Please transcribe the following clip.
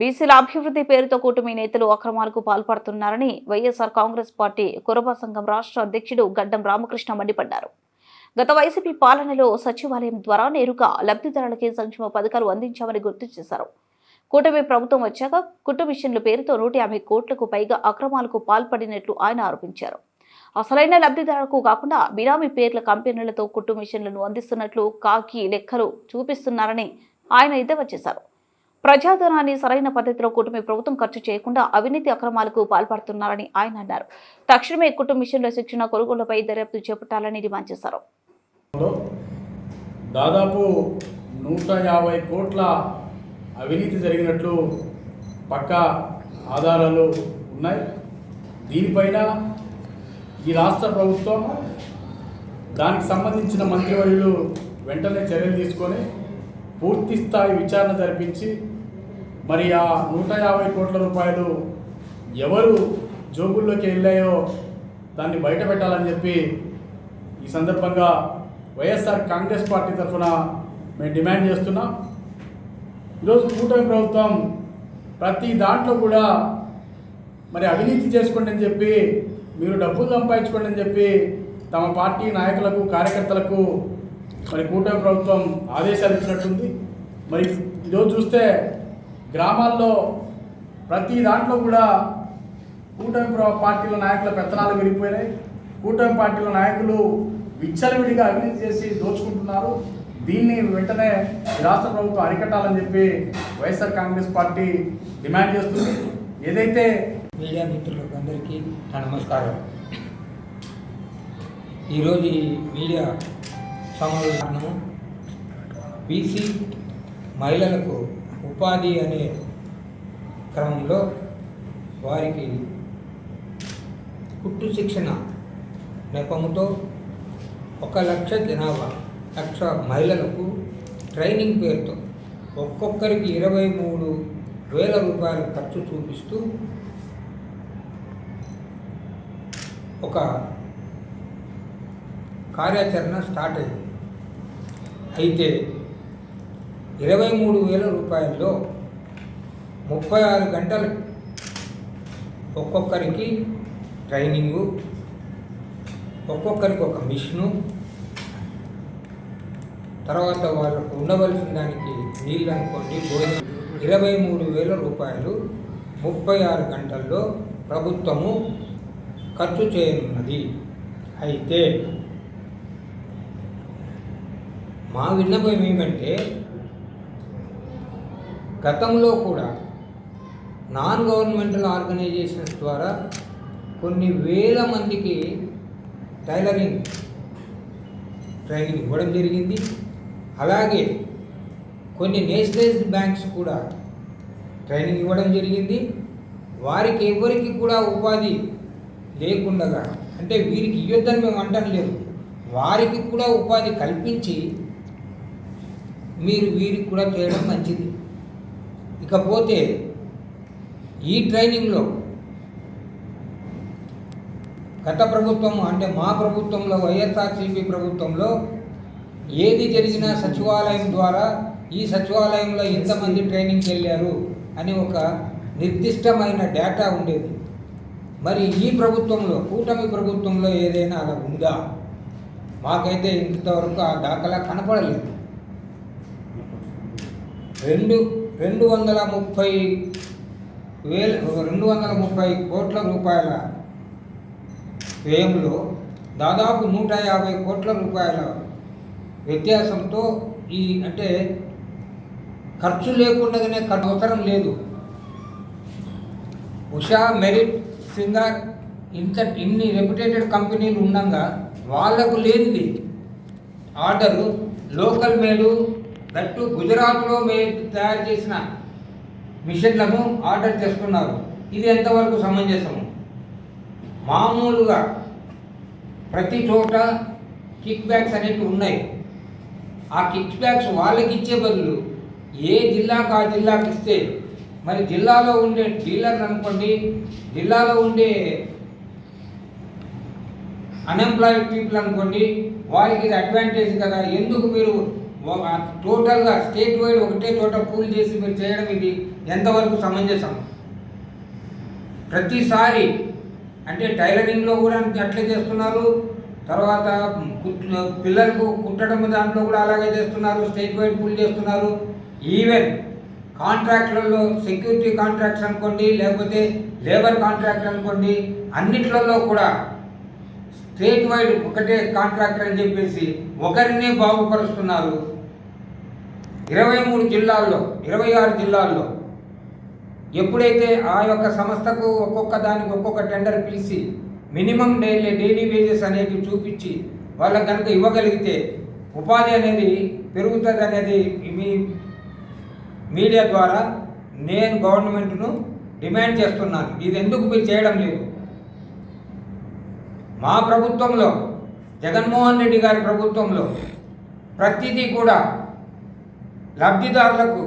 బీసీల అభివృద్ధి పేరుతో కూటమి నేతలు అక్రమాలకు పాల్పడుతున్నారని వైఎస్ఆర్ కాంగ్రెస్ పార్టీ కురబ సంఘం రాష్ట్ర అధ్యక్షుడు గడ్డం రామకృష్ణ మండిపడ్డారు. గత వైసీపీ పాలనలో సచివాలయం ద్వారా నేరుగా లబ్ధిదారులకి సంక్షేమ పథకాలు అందించామని గుర్తు చేశారు. కూటమి ప్రభుత్వం వచ్చాక కుట్టు మిషన్ల పేరుతో నూట యాభై కోట్లకు పైగా అక్రమాలకు పాల్పడినట్లు ఆయన ఆరోపించారు. అసలైన లబ్ధిదారులకు కాకుండా బినామీ పేర్ల కంపెనీలతో కుట్టు మిషన్లను అందిస్తున్నట్లు కాకి లెక్కలు చూపిస్తున్నారని ఆయన ఎద్దేవా చేశారు. ప్రజాధనాన్ని సరైన పద్ధతిలో కూటమి ప్రభుత్వం ఖర్చు చేయకుండా అవినీతి అక్రమాలకు పాల్పడుతున్నారని ఆయన అన్నారు. తక్షణమే కుటుంబ మిషన్ల శిక్షణ కొనుగోలుపై దర్యాప్తు చేపట్టాలని డిమాండ్ చేశారు. దాదాపు నూట యాభై కోట్ల అవినీతి జరిగినట్లు పక్కా ఆధారాలు ఉన్నాయి. దీనిపైన ఈ రాష్ట్ర ప్రభుత్వం దానికి సంబంధించిన మంత్రివర్యులు వెంటనే చర్యలు తీసుకొని పూర్తి స్థాయి విచారణ జరిపించి మరి ఆ నూట యాభై కోట్ల రూపాయలు ఎవరు జోబుల్లోకి వెళ్ళాయో దాన్ని బయట పెట్టాలని చెప్పి ఈ సందర్భంగా వైఎస్ఆర్ కాంగ్రెస్ పార్టీ తరఫున మేము డిమాండ్ చేస్తున్నాం. ఈరోజు కూటమి ప్రభుత్వం ప్రతి దాంట్లో కూడా మరి అవినీతి చేసుకోండి అని చెప్పి మీరు డబ్బులు సంపాదించుకోండి అని చెప్పి తమ పార్టీ నాయకులకు కార్యకర్తలకు మరి కూటమి ప్రభుత్వం ఆదేశాలు ఇచ్చినట్టుంది. మరి ఈరోజు చూస్తే గ్రామాల్లో ప్రతి దాంట్లో కూడా కూటమి పార్టీల నాయకుల పెత్తనాలు విరిగిపోయినాయి. కూటమి పార్టీల నాయకులు విచ్చలవిడిగా అవినీతి చేసి దోచుకుంటున్నారు. దీన్ని వెంటనే రాష్ట్ర ప్రభుత్వం అరికట్టాలని చెప్పి వైఎస్ఆర్ కాంగ్రెస్ పార్టీ డిమాండ్ చేస్తుంది. ఏదైతే మీడియా మిత్రులకు అందరికీ నా నమస్కారం. ఈరోజు ఈ మీడియా సమావేశము బీసీ మహిళలకు ఉపాధి అనే క్రమంలో వారికి కుట్టు శిక్షణ నెపముతో ఒక లక్ష జనాభా లక్ష మహిళలకు ట్రైనింగ్ పేరుతో ఒక్కొక్కరికి ఇరవై మూడు వేల రూపాయలు ఖర్చు చూపిస్తూ ఒక కార్యాచరణ స్టార్ట్ అయింది. అయితే ఇరవై మూడు వేల రూపాయల్లో ముప్పై ఆరు గంటలు ఒక్కొక్కరికి ట్రైనింగు ఒక్కొక్కరికి ఒక మిషను తర్వాత వాళ్ళకు ఉండవలసిన దానికి నీళ్ళు అనుకోండి భోజనం ఇరవై మూడు వేల రూపాయలు ముప్పై ఆరు గంటల్లో ప్రభుత్వము ఖర్చు చేయనున్నది. అయితే మా విన్నపం ఏమంటే గతంలో కూడా నాన్ గవర్నమెంటల్ ఆర్గనైజేషన్స్ ద్వారా కొన్ని వేల మందికి టైలరింగ్ ట్రైనింగ్ ఇవ్వడం జరిగింది. అలాగే కొన్ని నేషనలైజ్డ్ బ్యాంక్స్ కూడా ట్రైనింగ్ ఇవ్వడం జరిగింది. వారికి ఎవరికి కూడా ఉపాధి లేకుండగా అంటే వీరికి ఇవ్వద్దని మేము అంటం లేదు. వారికి కూడా ఉపాధి కల్పించి మీరు వీరికి కూడా చేయడం మంచిది. ఇకపోతే ఈ ట్రైనింగ్లో గత ప్రభుత్వం అంటే మా ప్రభుత్వంలో వైఎస్ఆర్సీపీ ప్రభుత్వంలో ఏది జరిగినా సచివాలయం ద్వారా ఈ సచివాలయంలో ఎంతమంది ట్రైనింగ్కి వెళ్ళారు అని ఒక నిర్దిష్టమైన డేటా ఉండేది. మరి ఈ ప్రభుత్వంలో కూటమి ప్రభుత్వంలో ఏదైనా అలా ఉందా? మాకైతే ఇంతవరకు ఆ దాఖలా కనపడలేదు. రెండు రెండు వందల ముప్పై వేల రెండు వందల ముప్పై కోట్ల రూపాయల వ్యయంలో దాదాపు నూట యాభై కోట్ల రూపాయల వ్యత్యాసంతో ఈ అంటే ఖర్చు లేకుండానే అవసరం లేదు. ఉషా మెరిట్ సింగర్ ఇంత ఇన్ని రెప్యుటేటెడ్ కంపెనీలు ఉండగా వాళ్ళకు లేనిది. ఆర్డరు లోకల్ మేలు దట్టు గుజరాత్లో మేము తయారు చేసిన మిషన్లను ఆర్డర్ చేస్తున్నారు. ఇది ఎంతవరకు సమంజసము? మామూలుగా ప్రతి చోట కిక్ బ్యాక్స్ అనేవి ఉన్నాయి. ఆ కిక్ బ్యాక్స్ వాళ్ళకి ఇచ్చే బదులు ఏ జిల్లాకు ఆ జిల్లాకి ఇస్తే మరి జిల్లాలో ఉండే డీలర్లు అనుకోండి జిల్లాలో ఉండే అన్ఎంప్లాయిడ్ పీపుల్ అనుకోండి వారికి ఇది అడ్వాంటేజ్ కదా. ఎందుకు మీరు టోటల్గా స్టేట్ వైడ్ ఒకటే చోట పూల్ చేసి మీరు చేయడం ఇది ఎంతవరకు సమంజసం? ప్రతిసారి అంటే టైలరింగ్లో కూడా అట్లే చేస్తున్నారు తర్వాత పిల్లలకు కుట్టడం దాంట్లో కూడా అలాగే చేస్తున్నారు స్టేట్ వైడ్ పూల్ చేస్తున్నారు. ఈవెన్ కాంట్రాక్ట్లలో సెక్యూరిటీ కాంట్రాక్ట్స్ అనుకోండి లేకపోతే లేబర్ కాంట్రాక్ట్ అనుకోండి అన్నిట్లలో కూడా స్టేట్ వైడ్ ఒకటే కాంట్రాక్టర్ అని చెప్పేసి ఒకరినే బాగుపరుస్తున్నారు. ఇరవై మూడు జిల్లాల్లో ఇరవై ఆరు జిల్లాల్లో ఎప్పుడైతే ఆ యొక్క సంస్థకు ఒక్కొక్క దానికి ఒక్కొక్క టెండర్ పిలిచి మినిమం డైలీ డైలీ వేజెస్ అనేవి చూపించి వాళ్ళకి కనుక ఇవ్వగలిగితే ఉపాధి అనేది పెరుగుతుంది అనేది మీ మీడియా ద్వారా నేను గవర్నమెంట్ను డిమాండ్ చేస్తున్నాను. ఇది ఎందుకు మీరు చేయడం లేదు? మా ప్రభుత్వంలో జగన్మోహన్ రెడ్డి గారి ప్రభుత్వంలో ప్రతిదీ కూడా లబ్ధిదారులకు